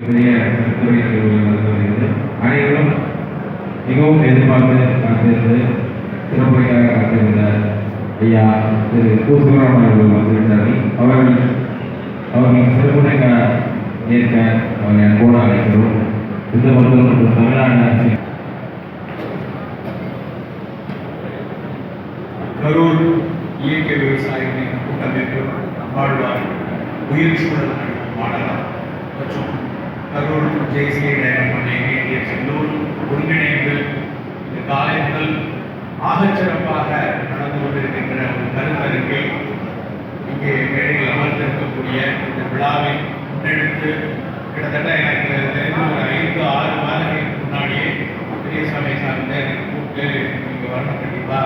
பெரிய கட்டுரை வருகிறது அனைவரும் மிகவும் எதிர்பார்த்து காத்திருந்து சிறப்புரைக்காக காத்திருந்த ஐயா திரு கு அவர்கள் வந்திருந்தார்கள் அவர்கள் அவர்கள் சிறப்புரை ஏற்க அவரை அன்போடு அழைக்கிறோம் இந்த மருத்துவம் தமிழ்நாடு அரசு கரூர் இயற்கை விவசாயிகளின் கூட்டமைப்பு நம்மாழ்வார் உயிர் சூழல் மாடலாம் மற்றும் கரூர் ஜேசிஏ டைமண்ட் இந்தியன்ஸ் எல்லோரும் ஒருங்கிணைந்து இந்த காலை முதல் ஆகச்சிறப்பாக நடந்து கொண்டிருக்கின்ற ஒரு கருத்தரங்கில் இங்கே மேடையில் அமர்ந்திருக்கக்கூடிய இந்த விழாவை முன்னெடுத்து கிட்டத்தட்ட எனக்கு தெரிந்த ஒரு ஐந்து ஆறு மாதங்களுக்கு முன்னாடியே பெரியசாமி சார்ந்த எனக்கு கூப்பிட்டு நீங்கள் வரணும் கண்டிப்பா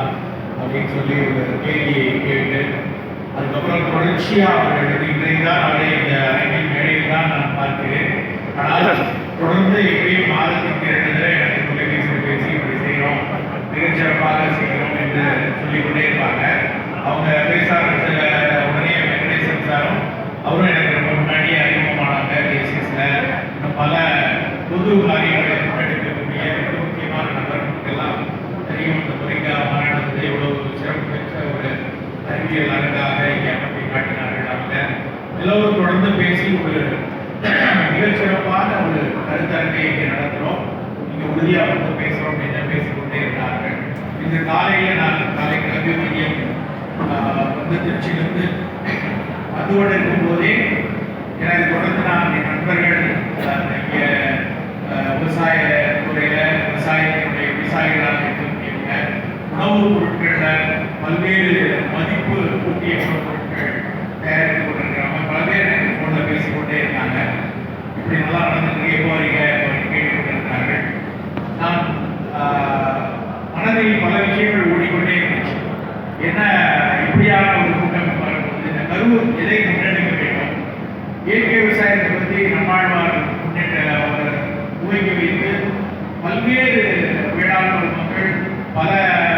அப்படின்னு சொல்லி ஒரு கேள்வியை கேட்டு அதுக்கப்புறம் தொடர்ச்சியாக அவர்கள் இன்றைக்கு தான் அவரை இந்த அரங்கின் மேடையில் தான் நான் பார்க்கிறேன். ஆனால் தொடர்ந்து எப்படியும் மாதத்திற்கு இரண்டு தடவை எனக்கு தொலைபேசியில் பேசி இப்படி செய்கிறோம் மிகச்சிறப்பாக செய்கிறோம் என்று சொல்லிக்கொண்டே இருப்பாங்க அவங்க பேச ஆரம்பிச்ச உடனே வெங்கடேசன் சாரும் அவரும் எனக்கு ரொம்ப முன்னாடியே அறிமுகமானாங்க ஏசிஎஸ்ல இன்னும் பல புது காரியங்களை முன்னெடுக்கக்கூடிய மிக முக்கியமான நபர் எல்லாம் தெரியும் இந்த முறைக்கா மாநாடு எவ்வளவு சிறப்பு பெற்ற ஒரு அறிவியல் அரங்காக இங்கே அமைப்பை காட்டினார்கள் அவங்க எல்லோரும் தொடர்ந்து பேசி ஒரு மிகச்சிறப்பான ஒரு கருத்தரங்கை இங்கே நடத்துகிறோம் இங்கே உறுதியாக வந்து பேசுகிறோம் அப்படின்னு பேசிக்கொண்டே இருந்தார்கள். இன்று காலையில நான் காலை கிளம்பி மையம் வந்து திருச்சியிலிருந்து அதுவோடு இருக்கும்போதே எனக்கு தொடர்ந்து நான் என் நண்பர்கள் இங்கே ஆஹ், விவசாய துறையில் விவசாயத்தினுடைய விவசாயிகளாக இருக்கக்கூடியவங்க உணவுப் பொருட்களில் பல்வேறு மதிப்பு கூட்டிய உணவுப் பொருட்கள் தயாரிக்கப்படும் கொண்டிருக்கிறவங்க பல பேர் எனக்கு ஃபோனில் பேசிக்கொண்டே இருந்தாங்க இப்படி நல்லா நடந்துட்டு எப்போ வரீங்க எப்போ வரீங்க கேட்டுக்கொண்டிருந்தார்கள் நான் ஆஹ், மனதில் பல விஷயங்கள் ஓடிக்கொண்டே இருந்துச்சு என்ன இப்படியான ஒரு கூட்டம் வரும்போது இந்த கரூர் எதை முன்னெடுக்க வேண்டும் இயற்கை விவசாயத்தை பற்றி நம்மாழ்வார் முன்னெடுக்க அவர் துவங்கி வைத்து பல்வேறு வேளாண் மக்கள் பல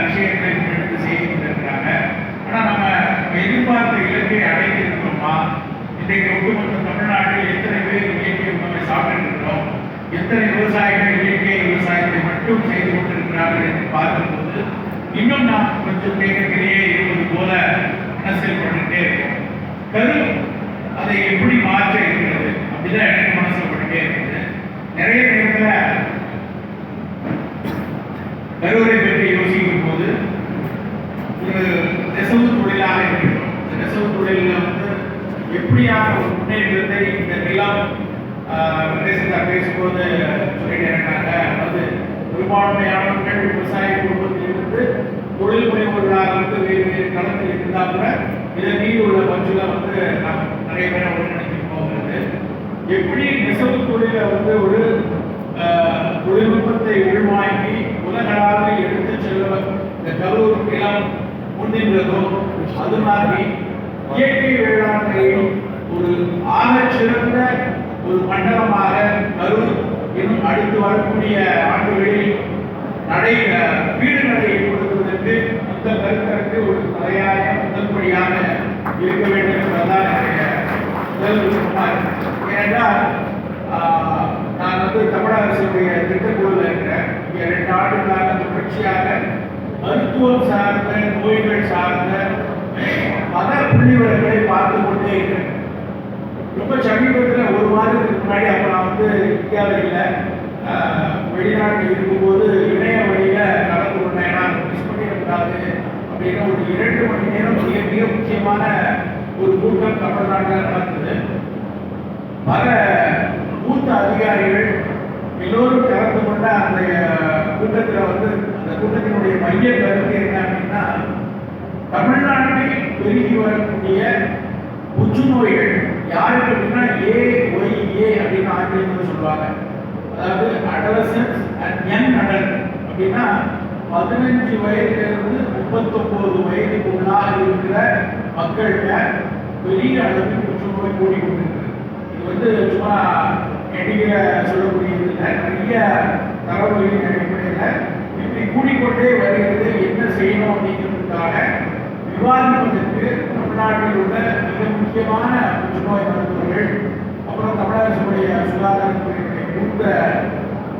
விஷயங்களை முன்னெடுத்து செய்து கொண்டிருக்கிறாங்க ஆனால் நம்ம எதிர்பார்த்த இலக்கை அடைந்திருக்கிறோமா இன்றைக்கு ஒட்டுமொத்த தமிழ்நாட்டில் எத்தனை பேர் இயற்கை உணவை சாப்பிட்டிருக்கிறோம் எத்தனை விவசாயிகள் இயற்கை விவசாயத்தை மட்டும் செய்து கொண்டிருக்கிறார்கள் என்று பார்க்கும்போது இன்னும் நாம் கொஞ்சம் வேகத்திலேயே இருப்பது போல மனசில் கொண்டுட்டே இருக்கோம் கரு அதை எப்படி மாற்ற இருக்கிறது? அப்படிதான் எனக்கு மனசில் கொண்டுட்டே இருக்குது. நிறைய நேரத்தில் கருவறை பற்றி யோசிக்கும் போது ஒரு நெசவு தொழிலாக இருக்கிறோம் இந்த நெசவு தொழிலில் வந்து எப்படியான ஒரு முன்னேற்றத்தை இந்த நிலம் பேசும்போது சொல்லிட்டு இருக்காங்க அதாவது பெரும்பான்மையானவர்கள் விவசாய குடும்பத்திலிருந்து தொழில் முனைவர்களாக வந்து வேறு வேறு களத்தில் இருந்தால் கூட இதை மீறி உள்ள பஞ்சுல வந்து நாம் நிறைய பேரை ஒருங்கிணைத்து போகிறது எப்படி நெசவு தொழிலை வந்து ஒரு ஆஹ், தொழில்நுட்பத்தை உள்வாங்கி உலகளாவில் எடுத்து செல்ல இந்த கரூர் நிலம் முன்னின்றதோ அது மாதிரி இயற்கை வேளாண்மையில் ஒரு ஆக சிறந்த ஒரு மண்டலமாக கரூர் அடுத்து வரக்கூடிய ஆண்டுகளில் நடை வீடு நடையை கொடுப்பதற்கு இந்த கருத்தரங்கு ஒரு தலையாய முதல்படியாக இருக்க வேண்டும் என்பதுதான் என்னுடைய முதல் விருப்பமாக ஏனென்றால் நான் வந்து தமிழக அரசுடைய திட்டக்குழுவில் இருக்கிறேன். இங்கே ரெண்டு ஆண்டுகளாக தொடர்ச்சியாக மருத்துவம் சார்ந்த நோய்கள் சார்ந்த பல புள்ளிவர்களை பார்த்து கொண்டே இருக்கிறேன். ரொம்ப சமீபத்தில் ஒரு மாதத்துக்கு முன்னாடி அப்போ நான் வந்து இந்தியாவில் இல்லை. வெளிநாட்டில் இருக்கும்போது இணைய வழியில் நடந்து கொண்டேன். நான் மிஸ் பண்ணிடக்கூடாது அப்படின்னு ஒரு இரண்டு மணி நேரம் மிக மிக முக்கியமான ஒரு கூட்டம் தமிழ்நாட்டில் நடந்தது. பல மூத்த அதிகாரிகள் எல்லோரும் கலந்து கொண்ட அந்த கூட்டத்தில் வந்து அந்த கூட்டத்தினுடைய மைய கருத்து என்ன அப்படின்னா தமிழ்நாட்டில் பெருகி வரக்கூடிய புற்றுநோய்கள் யாருக்கு அப்படின்னா ஏ ஒய் ஏ அப்படின்னு ஆங்கிலத்தில் சொல்லுவாங்க. அதாவது அடலசன்ஸ் அண்ட் யங் அடல்ட் அப்படின்னா பதினஞ்சு வயதிலிருந்து முப்பத்தொம்போது வயதுக்குள்ளாக இருக்கிற மக்கள்கிட்ட பெரிய அளவில் புற்றுநோய் கூடிக்கொண்டிருக்கு இது வந்து சும்மா எண்ணிக்கையில சொல்லக்கூடியது இல்லை நிறைய தகவல்களின் அடிப்படையில் இப்படி கூடிக்கொண்டே வருகிறது. என்ன செய்யணும் அப்படிங்கிறதுக்காக விவாதிப்பதற்கு தமிழ்நாட்டில் உள்ள மிக முக்கியமான புற்றுநோய் மருத்துவர்கள் அப்புறம் தமிழரசுடைய சுகாதாரத்துறையினுடைய மூத்த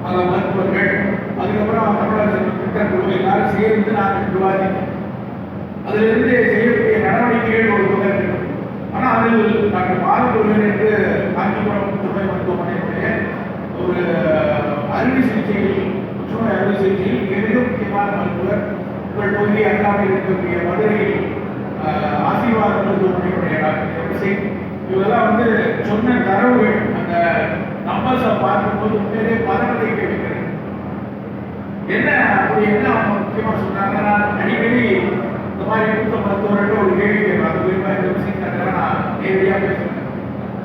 பல மருத்துவர்கள் அதுக்கப்புறம் தமிழரசு திட்டக்குழு எல்லாரும் சேர்ந்து நாங்கள் விவாதித்தோம். அதிலிருந்து செய்யக்கூடிய நடவடிக்கைகள் ஒரு பக்கம் ஆனால் அதில் டாக்டர் பாலமுருகன் என்று காஞ்சிபுரம் துணை மருத்துவமனையுடைய ஒரு அறுவை சிகிச்சையில் புற்றுநோய் அறுவை சிகிச்சையில் மிக முக்கியமான மருத்துவர். உங்கள் பகுதி அண்ணாவில் இருக்கக்கூடிய மதுரையில் ஆசீர்வாதம் ஆசீர்வாத டாக்டர் எம்சிங் வந்து சொன்ன தரவுகள் அந்த நம்பர்ஸை பார்க்கும்போது உண்மையிலே பதனத்தை கேட்கிறேன் என்ன அப்படி என்ன அவங்க முக்கியமா சொன்னாங்கன்னா அடிக்கடி இந்த மாதிரி மூத்த மருத்துவர்கள்ட்ட ஒரு கேள்வி கேட்பேன் அது குறிப்பாக இந்த விஷயத்துல நான் நேரடியாக பேசுகிறேன்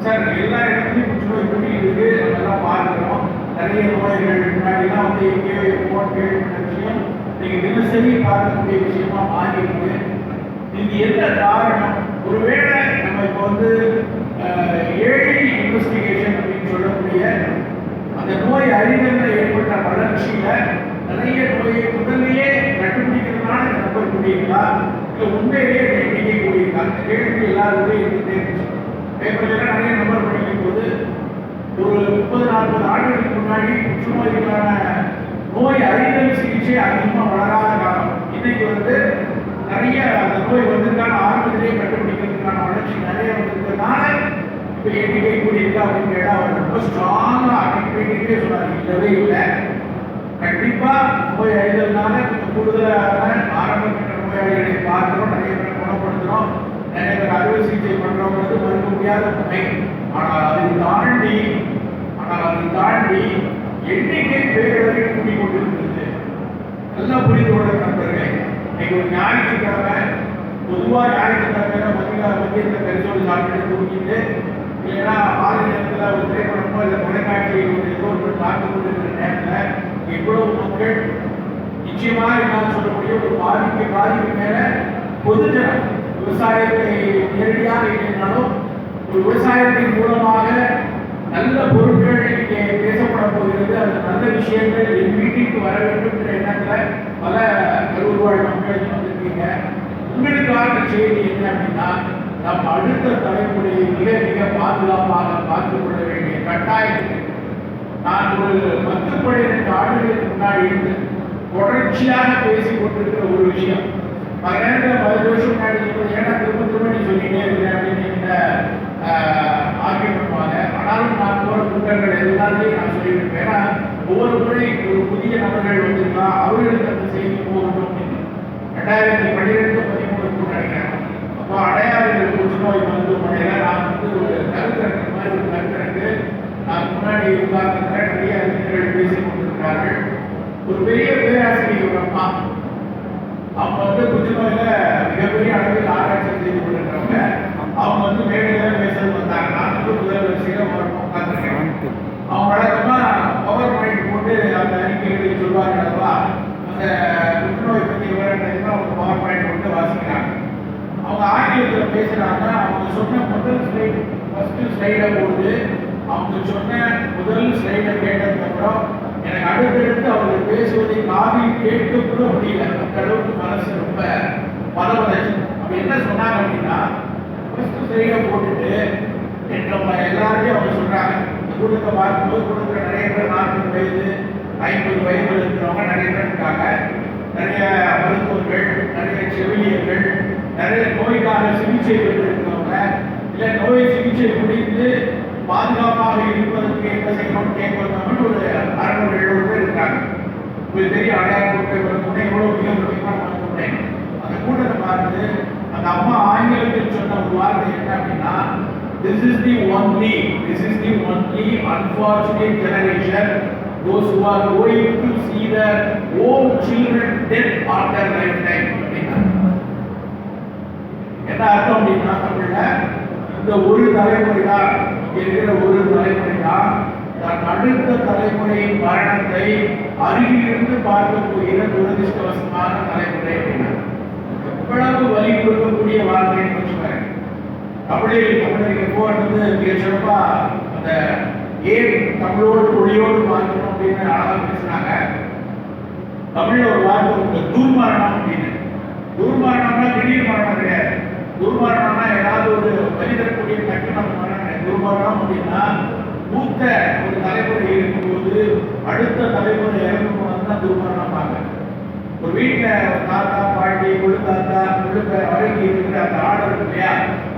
சார் எல்லா இடத்துலையும் புற்றுநோய் குட்டி இருக்கு அதெல்லாம் பார்க்குறோம். நிறைய நோய்கள் முன்னாடிலாம் வந்து எங்கேயோ எப்போ கேள்விப்பட்ட விஷயம் நீங்கள் தினசரி பார்க்கக்கூடிய விஷயமா மாறி இருக்குது இது என்ன காரணம்? ஒருவேளை நம்ம இப்போ வந்து ஏழை இன்வெஸ்டிகேஷன் அப்படின்னு சொல்லக்கூடிய அந்த நோய் அறிதல்ல ஏற்பட்ட வளர்ச்சியில நிறைய நோயை முதல்லயே கண்டுபிடிக்கிறதுனால இந்த நம்பர் கூடியிருக்கா? இல்லை உண்மையிலேயே எண்ணிக்கை கூடியிருக்கா? அந்த கேள்வி எல்லாருமே இருந்துட்டே இருந்துச்சு. பேப்பர்ல நிறைய நம்பர் படிக்கும் போது ஒரு முப்பது நாற்பது ஆண்டுகளுக்கு முன்னாடி புற்றுநோய்க்கான நோய் அறிதல் சிகிச்சை அதிகமாக வளராத காலம். இன்னைக்கு வந்து நிறைய அந்த நோய் வந்ததுக்கான ஆரம்பத்திலே கண்டுபிடிக்கிறதுக்கான வளர்ச்சி நிறைய வந்திருக்கிறதுனால இப்போ எண்ணிக்கை கூடியிருக்கு அப்படின்னு கேட்டால் அவர் ரொம்ப ஸ்ட்ராங்காக அன்னைக்கு சொன்னார். இல்லவே இல்லை. கண்டிப்பாக நோய் அழிதல்னால கொஞ்சம் கூடுதலான ஆரம்பிக்கிற நோயாளிகளை பார்க்குறோம். நிறைய பேர் குணப்படுத்துகிறோம் நிறைய பேர் அறுவை சிகிச்சை பண்றவங்கிறது மறுக்க முடியாத உண்மை ஆனால் அதை தாண்டி ஆனால் அதை தாண்டி எண்ணிக்கை பேரளவில் கூடி கொண்டிருக்கிறது நல்லா புரிந்து கொள்ள நண்பர்களே இன்னைக்கு ஒரு ஞாயிற்றுக்கிழமை பொதுவாக ஞாயிற்றுக்கிழமை மத்திய மத்தியத்தை கரிசோடு சாப்பிட்டு தூங்கிட்டு இல்லைன்னா மாலை நேரத்தில் ஒரு திரைப்படமோ இல்லை தொலைக்காட்சி ஒரு ஏதோ ஒன்று பார்த்து கொண்டிருக்கிற நேரத்தில் எவ்வளவு மக்கள் நிச்சயமாக நான் சொல்லக்கூடிய ஒரு பாதிக்கு பாதிக்கு மேலே பொதுஜனம் விவசாயத்தை நேரடியாக இல்லைனாலும் ஒரு விவசாயத்தின் மூலமாக நல்ல பொருட்கள் இங்கே பேசப்பட போகிறது அந்த நல்ல விஷயங்கள் என் வீட்டிற்கு வர வேண்டும் என்ற எண்ணத்தில் பல கருவாழ் மக்கள் வந்திருக்கீங்க. உங்களுக்கான செய்தி என்ன அப்படின்னா நம் அடுத்த தலைமுறையை மிக மிக பாதுகாப்பாக பார்த்து கொள்ள வேண்டிய கட்டாயம் நான் ஒரு பத்து பன்னிரண்டு ஆண்டுகளுக்கு முன்னாடி இருந்து தொடர்ச்சியாக பேசி கொண்டிருக்கிற ஒரு விஷயம். பல பதினஞ்சு வருஷம் முன்னாடி ஏன்னா திரும்ப திரும்ப நீ சொல்லிட்டே இருக்கிறேன் அப்படின்னு புத்தகங்கள் எல்லாத்தையும் நான் சொல்லிட்டு ஏன்னா ஒவ்வொரு முறை ஒரு புதிய நபர்கள் வந்திருக்கா அவர்களுக்கு அந்த செய்தி போகணும் அப்படின்னு ரெண்டாயிரத்தி பன்னிரெண்டு பதிமூணு நினைக்கிறேன் அப்போ அடையாளர்கள் புற்றுநோய் மருத்துவமனையில் நான் வந்து ஒரு கருத்தரங்கு மாதிரி ஒரு கருத்தரங்கு நான் முன்னாடி உட்கார்ந்து நிறைய அறிஞர்கள் பேசிக் கொண்டிருக்கிறார்கள் ஒரு பெரிய பேராசிரியர் ஒரு அம்மா அவங்க வந்து புற்றுநோயில மிகப்பெரிய அளவில் ஆராய்ச்சி செய்து கொண்டிருக்கிறவங்க. அவங்க வந்து மேடையில பேசுறது வந்து முதல் வரிசையில உட்காந்துருக்கேன் அவங்க வழக்கமா பவர் பாயிண்ட் போட்டு அந்த அறிக்கைகளை சொல்வாங்க அல்லவா? அந்த புற்றுநோய் பற்றி விவரங்கள் அவங்க பவர் பாயிண்ட் போட்டு வாசிக்கிறாங்க. அவங்க ஆங்கிலத்தில் பேசுறாங்க அவங்க சொன்ன முதல் ஸ்லைடு ஃபர்ஸ்ட் ஸ்லைடை போட்டு அவங்க சொன்ன முதல் ஸ்லைடை கேட்டதுக்கப்புறம் எனக்கு அடுத்தடுத்து அவங்க பேசுவதை காதில் கேட்க கூட முடியல. அந்த அளவுக்கு மனசு ரொம்ப பதவதைச்சு அப்ப என்ன சொன்னாங்க அப்படின்னா ஃபஸ்ட்டு ஸ்லைடை போட்டுட்டு நம்ம எல்லாருமே அவங்க சொல்கிறாங்க இந்த கூட்டத்தை பார்க்கும்போது கூட்டத்தில் நிறைய பேர் நாற்பது வயது ஐம்பது வயது இருக்கிறவங்க நிறைய பேர் இருக்காங்க. நிறைய மருத்துவர்கள் நிறைய செவிலியர்கள் நிறைய நோய்க்கான சிகிச்சை பெற்றிருக்கிறவங்க. இல்லை நோய் சிகிச்சை முடிந்து பாதுகாப்பாக இருப்பதற்கு என்ன செய்யணும்னு கேட்கணும்னு ஒரு அறுநூறு எழுபது பேர் இருக்காங்க. உங்களுக்கு பெரிய அடையாளம் கூட்டத்தை எவ்வளோ மிக முக்கியமான மருத்துவமனை அந்த கூட்டத்தை பார்த்து அந்த அம்மா ஆங்கிலத்தில் சொன்ன ஒரு வார்த்தை என்ன அப்படின்னா this is the only this is the only unfortunate generation those who are going to see their own children dead on their lifetime. என்ன அர்த்தம் அப்படின்னா தமிழ்ல? இந்த ஒரு தலைமுறை தான் இருக்கிற ஒரு தலைமுறை தான் தன் அடுத்த தலைமுறையின் மரணத்தை அருகிலிருந்து பார்க்க போகிற துரதிருஷ்டவசமான தலைமுறை அப்படின்னா. எவ்வளவு வலி கொடுக்கக்கூடிய வார்த்தைன்னு தமிழை தமிழில் தமிழருக்கு போகிறது மிக சிறப்பாக அந்த ஏன் தமிழோடு மொழியோடு பார்க்கணும் அப்படின்னு அழகாக பேசுனாங்க. தமிழில் ஒரு வார்த்தை உண்டு தூர்மரணம் அப்படின்னு. தூர்மரணம்னா திடீர் மரணம் கிடையாது. தூர்மரணம்னா ஏதாவது ஒரு வழிதரக்கூடிய கட்டணம் மரணம் கிடையாது. தூர்மரணம் அப்படின்னா மூத்த ஒரு தலைமுறை இருக்கும்போது அடுத்த தலைமுறை இறங்கும் போது தான் திருமணம் பார்க்க ஒரு வீட்டில் தாத்தா பாட்டி கொழுத்தாத்தா கொழுப்ப வரைக்கும் இருக்கிற அந்த ஆர்டர் இருக்கு இல்லையா?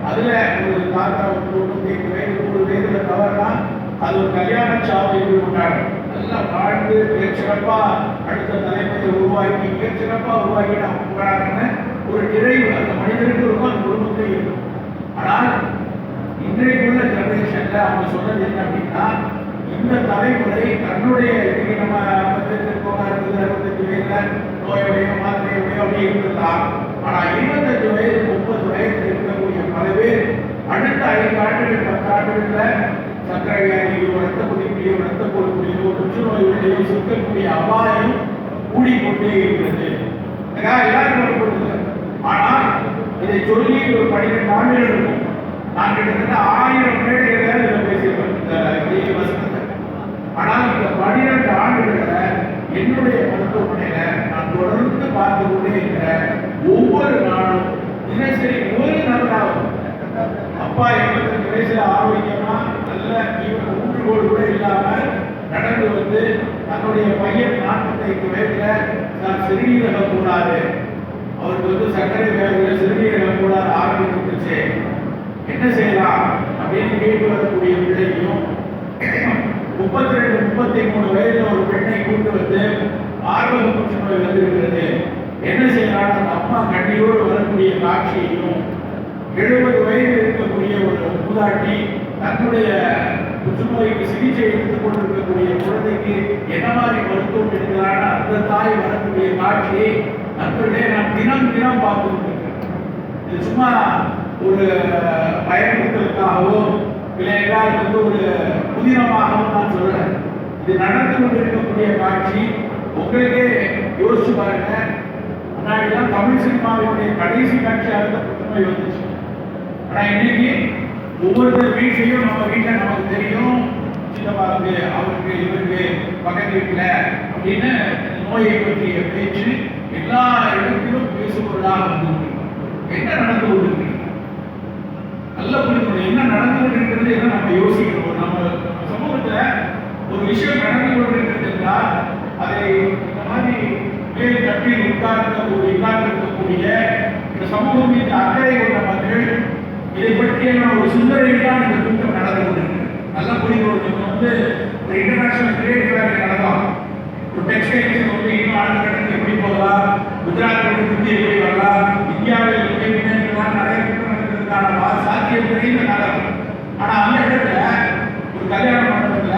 அதுல ஒரு தாத்தா ஒரு தொண்ணூத்தி ஐந்து வயது நூறு வயதுல தவறுனா அது ஒரு கல்யாண சாவு என்று கொண்டாடு நல்லா வாழ்ந்து மிகச்சிறப்பா அடுத்த தலைமுறையை உருவாக்கி மிகச்சிறப்பா உருவாக்கி நாம் போராடின ஒரு நிறைவு அந்த மனிதனுக்கு இருக்கும் அந்த குடும்பத்தை இருக்கும். ஆனால் இன்றைக்குள்ள ஜெனரேஷன்ல அவங்க சொன்னது என்ன அப்படின்னா இந்த தலைமுறை தன்னுடைய இன்னைக்கு நம்ம ஐம்பத்தி ரெண்டு பத்திரிக்கோமா இருக்குது அறுபத்தஞ்சு வயதுல நோயுடைய மாத்திரையுடைய அப்படி இருக்கலாம் ஆனா இருபத்தஞ்சு வயது முப்பது வயது இருக்கக்கூடிய பல பேர் அடுத்த ஐந்து ஆண்டுகள் பத்து ஆண்டுகள்ல சர்க்கரை வியாதியோ ரத்த கொதிப்பிலையோ ரத்த கொழுப்பிலையோ புற்றுநோய்களையோ சிக்கக்கூடிய அபாயம் கூடிக்கொண்டே இருக்கிறது. ஆனால் இதை சொல்லி ஒரு பன்னிரெண்டு ஆண்டுகள் இருக்கும். நான் கிட்டத்தட்ட ஆயிரம் மேடைகளை இதை பேசியிருப்பேன் இந்த வசனத்தை. ஆனால் இந்த பன்னிரெண்டு ஆண்டுகளில் என்னுடைய மருத்துவமனையில நான் தொடர்ந்து பார்த்து கொண்டே இருக்கிறேன். ஒவ்வொரு நாளும் தினசரி ஒரு நன்றாகும் அப்பா எங்களுக்கு வயசுல ஆரோக்கியமா நல்ல இவங்க ஊன்றுகோல் கூட இல்லாம நடந்து வந்து தன்னுடைய பையன் நாற்பத்தைந்து வயதுல நான் சிறுநீரக கூடாது அவருக்கு வந்து சர்க்கரை வியாதியில சிறுநீரக கூடாது ஆரம்பிச்சிருந்துச்சு என்ன செய்யலாம் அப்படின்னு கேட்டு வரக்கூடிய பிள்ளையும் முப்பத்தி ரெண்டு முப்பத்தி மூணு வயதுல ஒரு பெண்ணை கூட்டு வந்து ஆர்வம் புற்றுநோய் வந்திருக்கிறது. என்ன செய்யலாம் அந்த அம்மா கண்ணியோடு வரக்கூடிய காட்சியையும் எழுபது வயது இருக்கக்கூடிய ஒரு மூதாட்டி தன்னுடைய புற்றுநோய்க்கு சிகிச்சை எடுத்துக் கொண்டிருக்கக்கூடிய குழந்தைக்கு என்ன மாதிரி மருத்துவம் எடுக்கிறான்னு அந்த தாய் வரக்கூடிய காட்சியை நண்பர்களே நான் தினம் தினம் பார்த்து இது சும்மா ஒரு பயன்படுத்தலுக்காகவோ இல்லை என்றால் வந்து ஒரு புதினமாகவும் நான் சொல்றேன். இது நடந்து கொண்டிருக்கக்கூடிய காட்சி. உங்களுக்கே யோசிச்சு பாருங்க. முன்னாடிலாம் தமிழ் சினிமாவினுடைய கடைசி காட்சியாக இருந்த வந்துச்சு ஆனால் இன்னைக்கு ஒவ்வொருத்தர் வீட்லையும் நம்ம வீட்டில் நமக்கு தெரியும் சின்னப்பாவுக்கு அவருக்கு இவருக்கு பக்கத்து வீட்டில் அப்படின்னு நோயை பற்றிய பேச்சு எல்லா இடத்திலும் பேசுபொருளாக வந்து என்ன நடந்து கொண்டிருக்கு நல்ல புரிந்து என்ன நடந்து கொண்டிருக்கிறது என்ன நம்ம யோசிக்கிறோம் நம்ம சமூகத்தில் ஒரு விஷயம் நடந்து கொண்டிருக்கிறது என்றால் அதை இந்த மாதிரி மேல் தட்டில் உட்கார்ந்த உட்கார்ந்திருக்கக்கூடிய இந்த சமூகம் மீது அக்கறை கொண்ட மக்கள் இதை பற்றியான ஒரு சிந்தனையில் தான் இந்த கூட்டம் நடந்து கொண்டிருக்கு. நல்ல புரிந்து நம்ம வந்து ஒரு இன்டர்நேஷனல் ட்ரேட் ஃபேர் நடந்தோம் ஒரு டெக்ஸ்டைல்ஸ் வந்து இன்னும் ஆண்டு கடந்து எப்படி போகலாம்? குஜராத் வந்து எப்படி வரலாம்? இந்தியாவில் எப்படி முன்னேற்றலாம் நிறைய கூட்டம் நடக்கிறதுக்கான சாத்தியத்தையும் நடக்கும் ஆனால் அந்த இடத்துல ஒரு கல்யாண மண்டபத்துல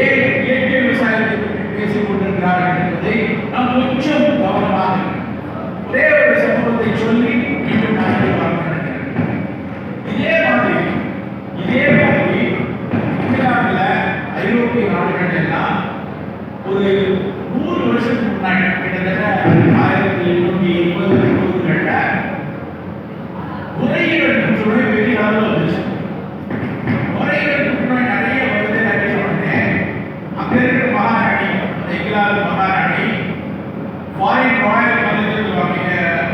ஏன் இயற்கை விவசாயத்தை பற்றி பேசிக் கொண்டிருக்கிறார்கள் என்பதை நாம் நிச்சயம் கவனமாக. ஒரே ஒரு சம்பவத்தை சொல்லி மீண்டும் நான் பார்க்க நினைக்கிறேன் இதே மாதிரி இதே மாதிரி இங்கிலாந்துல ஐரோப்பிய நாடுகள் எல்லாம் ஒரு நூறு வருஷத்துக்கு முன்னாடி கிட்டத்தட்ட ஆயிரத்தி எண்ணூத்தி எண்பது நூறுகள்ல நுரையீரல் புற்றுநோய் பெரிய அளவில் வந்துச்சு நுரையீரல் புற்றுநோய் நிறைய வருது நிறைய சொன்னேன் அங்க இருக்கிற மகாராணி அந்த இங்கிலாந்து மகாராணி ஃபாரின் ராயல் காலேஜ் வாங்க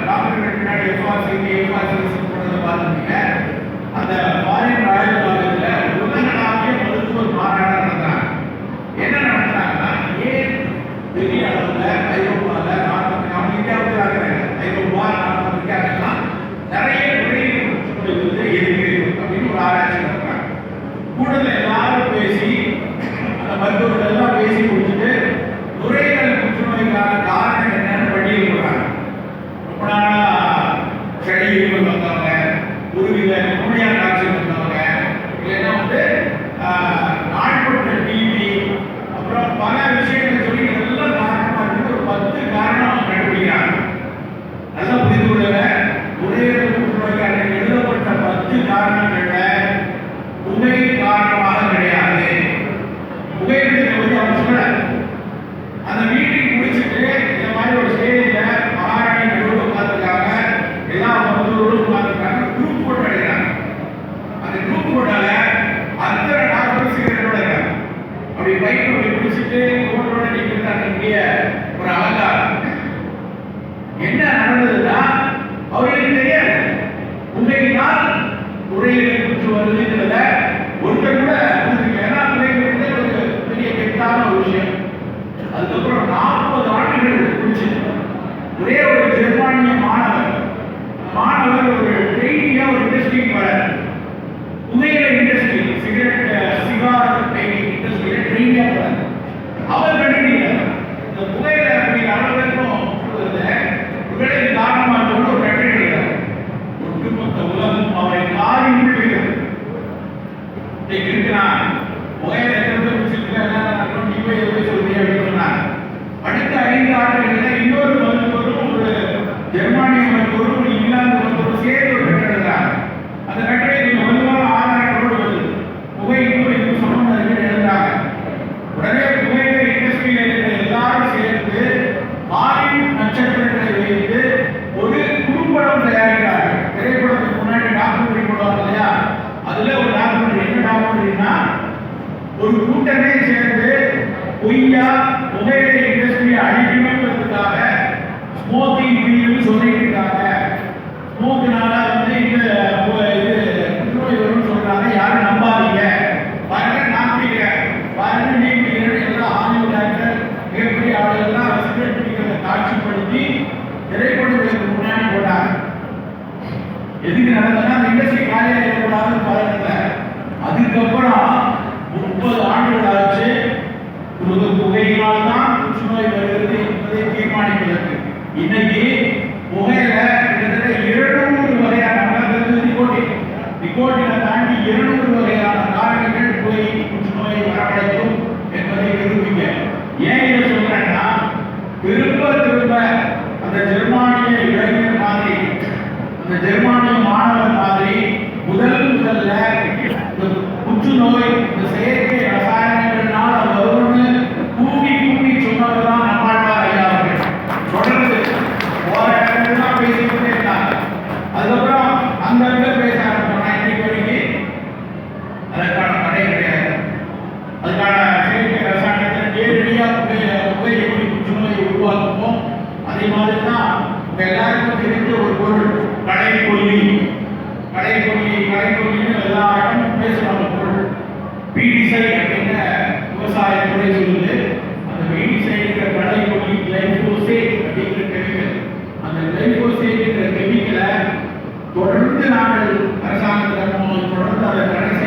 டாக்டர் பின்னாடி எஃப்ஆர்சி எஃப்ஆர்சி போனதை பார்த்துருக்கீங்க அந்த ஃபாரின் ராயல் காலேஜ்ல உலகளாவிய மருத்துவர் மாநாடு நடந்தாங்க என்ன நடத்துறாங்கன்னா ஏன் பெரிய அளவுல ஐரோப்பால நார்த் அமெரிக்கா அவங்க இந்தியாவுக்கு இருக்கிறாங்க ஐரோப்பா நார்த் அமெரிக்காலாம் நிறைய நுரையீரல் புற்றுநோய் இருக்கு அப்படின்னு ஒரு ஆராய்ச்சி நடத்துறாங்க கூட்டத்தில் எல்லாரும் பேசி அந்த மருத்துவர்கள் தாண்டி எழுநூறு வகையான காரணிகள் போய் புற்றுநோயை வரவழைக்கும் என்பதை நிரூபிங்க. ஏன் இதை சொல்றேன்னா திரும்ப திரும்ப அந்த ஜெர்மானிய இளைஞர் மாதிரி அந்த ஜெர்மானிய தமிழ்நாடு தொடர்ந்து அதை கடைசி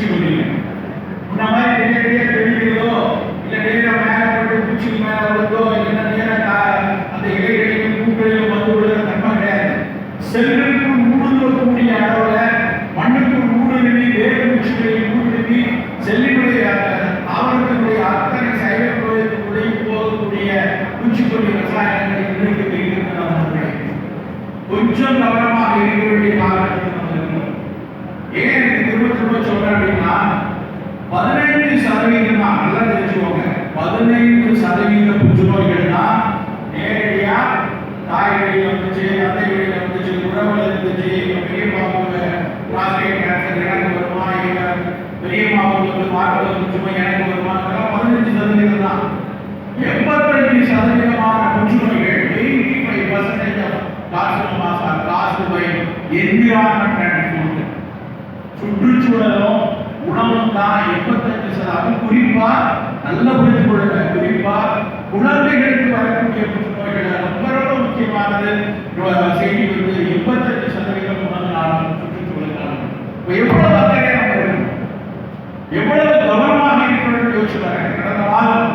பூச்சிக்கொடி தீராத கண்டிப்பாக சுற்றுச்சூழலும் உணவும் தான் எண்பத்தஞ்சு சதவீதம் குறிப்பா நல்ல புரிந்து கொள்ளுங்க குறிப்பா குழந்தைகளுக்கு வரக்கூடிய புற்றுநோய்கள் ரொம்ப ரொம்ப முக்கியமானது. செய்தி வந்து எண்பத்தஞ்சு சதவீதம் உணவு நாளும் சுற்றுச்சூழல் நாளும் எவ்வளவு அக்கறை எவ்வளவு கவனமாக இருக்கிறது யோசிச்சு கடந்த மாதம்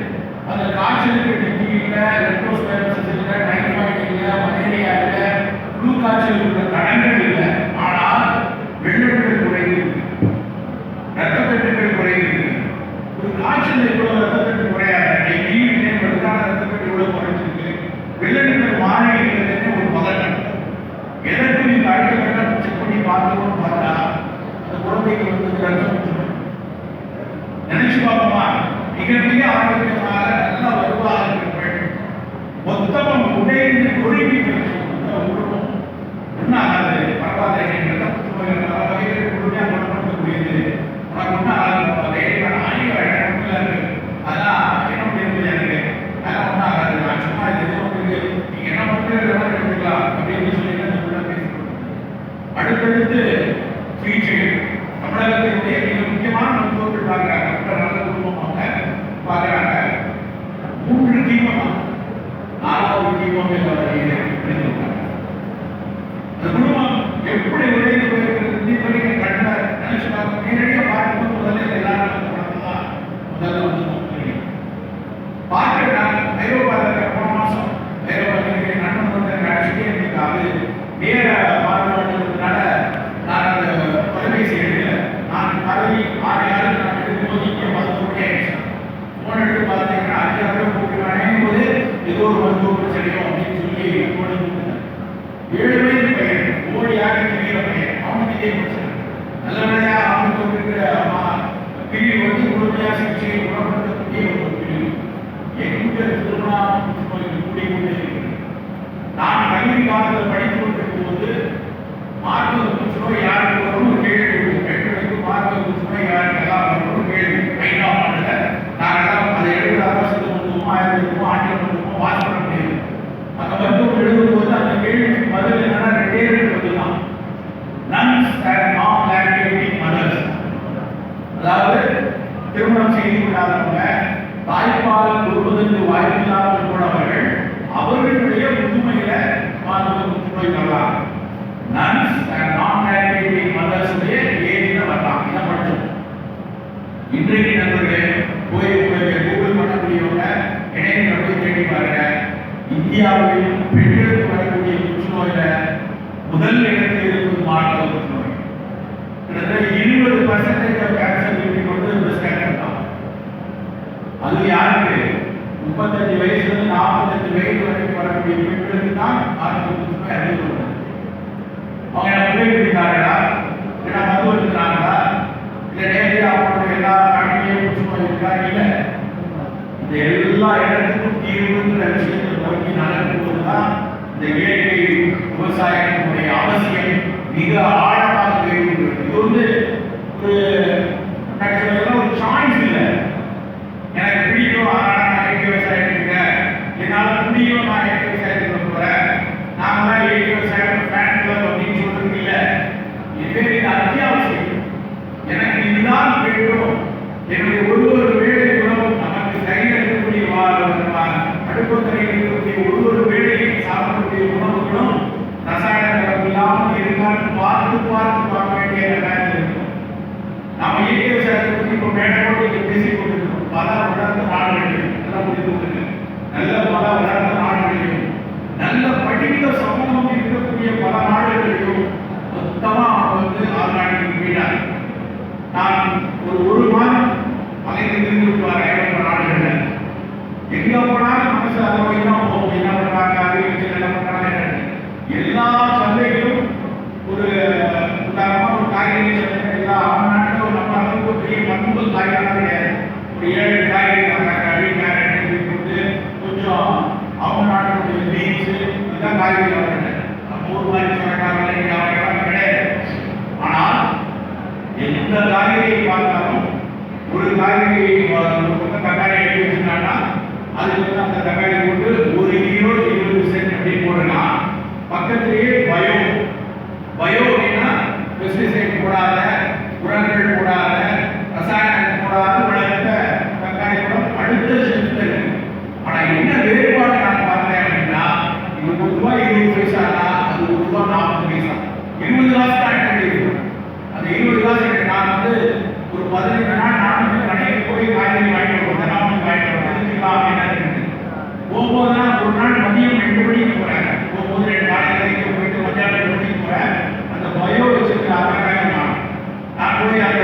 அந்த காய்ச்சலுக்கு டெங்கு இல்லை லெப்டோஸ்பைரஸ் இல்லை டைஃபாய்டு இல்லை மலேரியா இல்லை புழு காய்ச்சல் உள்ள தடங்கள் இல்லை. ஆனால் வெள்ளங்கள் குறைகிறது ரத்தத்தட்டுகள் குறைகிறது ஒரு காய்ச்சல் இவ்வளோ ரத்தத்தட்டு குறையாது. டெங்கு டைம் ரத்தத்தட்டு இவ்வளோ குறைஞ்சிருக்கு. வெள்ளங்கள் மாறிடுகிறதுன்னு ஒரு பதட்டம். எதற்கு நீங்க அடுத்த கட்டம் செக் பண்ணி பார்க்கணும்னு பார்த்தா அந்த குழந்தைகள் வந்து ரத்தம் நினைச்சு பார்ப்போமா மிக மிக ஆரோக்கியம் சிறப்பாக நல்ல வருவார்கள் மொத்தமும் உடைந்து ஒழுங்கி ఏదో రెండు చేయడం மாணவர்கள் வருவதற்கு வாய்ப்பில்லாமல் போனவர்கள் அவர்களுடைய முதுமையில மாணவர்கள் முன்வைக்கலாம் நான் என்ற விஷயத்தை நோக்கி நகர்ந்து இந்த இயற்கை விவசாயத்தினுடைய அவசியம் மிக ஆழ தான் ஒரு நாள் மதியம் ரெண்டு மணிக்கு போகிறேன் ஒம்பது ரெண்டு நாளைக்கு போயிட்டு மத்தியானம் மணிக்கு போறேன். அந்த பயோ வச்சுருக்க அழகாக நான் போய் அந்த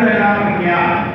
யாருக்கு வேணாலும் வைக்கலாம்